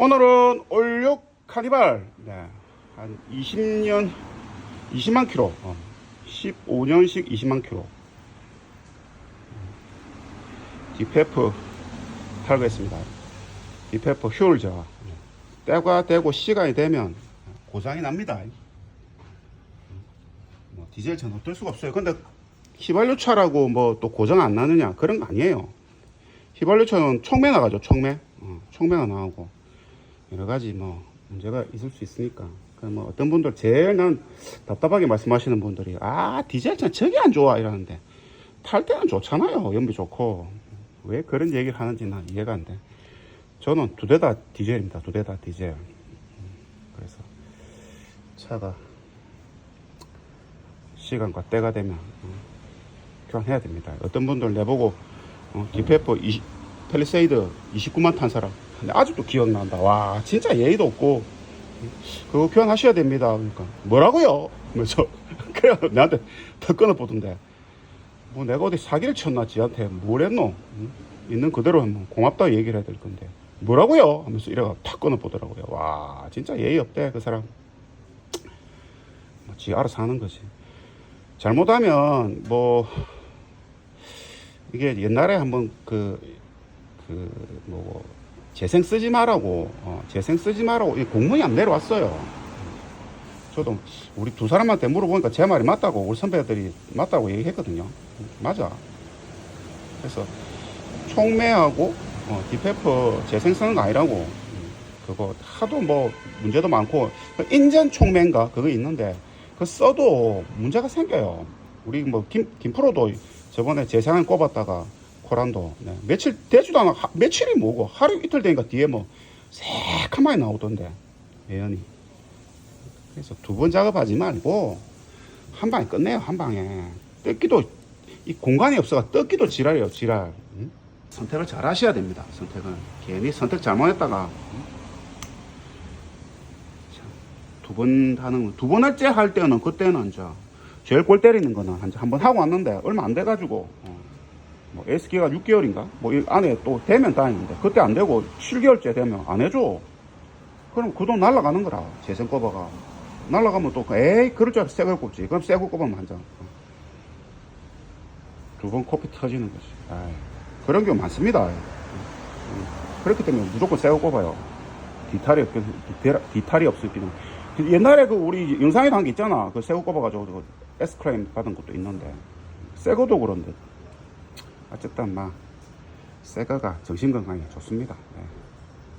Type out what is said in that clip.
오늘은 올육 카니발. 네, 한 20년 20만 킬로. 어, 15년씩 20만 킬로. 디페프 탈거했습니다. 디페프 휴일저 때가 되고 시간이 되면 고장이 납니다. 뭐 디젤차는 어쩔 수가 없어요. 근데 휘발유차라고 뭐 또 고장 안 나느냐 그런 거 아니에요. 휘발유차는 촉매 나가죠 촉매. 어, 촉매가 나오고 여러 가지 뭐 문제가 있을 수 있으니까. 그뭐 어떤 분들 제일 난 답답하게 말씀하시는 분들이 아 디젤 차 저게 안 좋아 이러는데. 탈 때는 좋잖아요 연비 좋고. 왜 그런 얘기를 하는지 난 이해가 안 돼. 저는 두 대 다 디젤입니다 두 대 다 디젤. 음, 그래서 차가 시간과 때가 되면 어, 교환해야 됩니다. 어떤 분들 내보고 어, 디페퍼 20, 펠리세이드 29만 탄 사람 근데 아직도 기억난다. 와 진짜 예의도 없고. 그거 교환하셔야 됩니다. 그러니까 뭐라고요? 그래서 그래 나한테 더 끊어보던데. 뭐 내가 어디 사기를 쳤나 지한테. 뭘 했노? 응? 있는 그대로 하면 고맙다 얘기를 해야 될 건데. 뭐라고요? 하면서 이래가 탁 끊어보더라고요. 와 진짜 예의 없대 그 사람. 뭐, 지 알아서 하는 거지. 잘못하면 뭐 이게 옛날에 한번 그 그 뭐 재생 쓰지 말라고 어, 재생 쓰지 말라고 이 공문이 안 내려왔어요. 저도 우리 두 사람한테 물어보니까 제 말이 맞다고 우리 선배들이 맞다고 얘기했거든요. 맞아. 그래서 총매하고 어, 디페퍼 재생 쓰는 거 아니라고 음, 그거 하도 뭐 문제도 많고 그 인전 총매인가 그거 있는데 그 써도 문제가 생겨요. 우리 뭐 김 김프로도 저번에 재생을 꼽았다가 코란도. 네. 며칠 되지도 않아. 하- 며칠이 뭐고. 하루 이틀 되니까 뒤에 뭐 새카맣게 나오던데. 매연이. 그래서 두 번 작업하지 말고 한 방에 끝내요 한 방에. 뜯기도 이 공간이 없어가 뜯기도 지랄이에요 지랄. 응? 선택을 잘 하셔야 됩니다 선택을. 괜히 선택 잘못했다가. 두 번 하는 두 번 할째 할 때는 그때는 이제 제일 골 때리는 거는 한 번 하고 왔는데 얼마 안 돼가지고. 어. 뭐 S기가 6개월인가? 뭐이 안에 또 되면 다행인데 그때 안 되고 7개월째 되면 안 해줘. 그럼 그 돈 날라가는 거라. 재생 꼽아가. 날라가면 또 에이 그럴 줄 알고 새걸 꼽지. 그럼 새거 꼽으면 한장. 두번 코피 터지는 거지. 아이, 그런 경우 많습니다. 음. 그렇기 때문에 무조건 새거 꼽아요. 디탈이 없 디탈- 디탈이 없을 때는 옛날에 그 우리 영상에 나온 게 있잖아. 그 새거 꼽아가지고 그 S크라임 받은 것도 있는데. 새거도 그런데 어쨌든 막 새거가 정신 건강에 좋습니다. 네.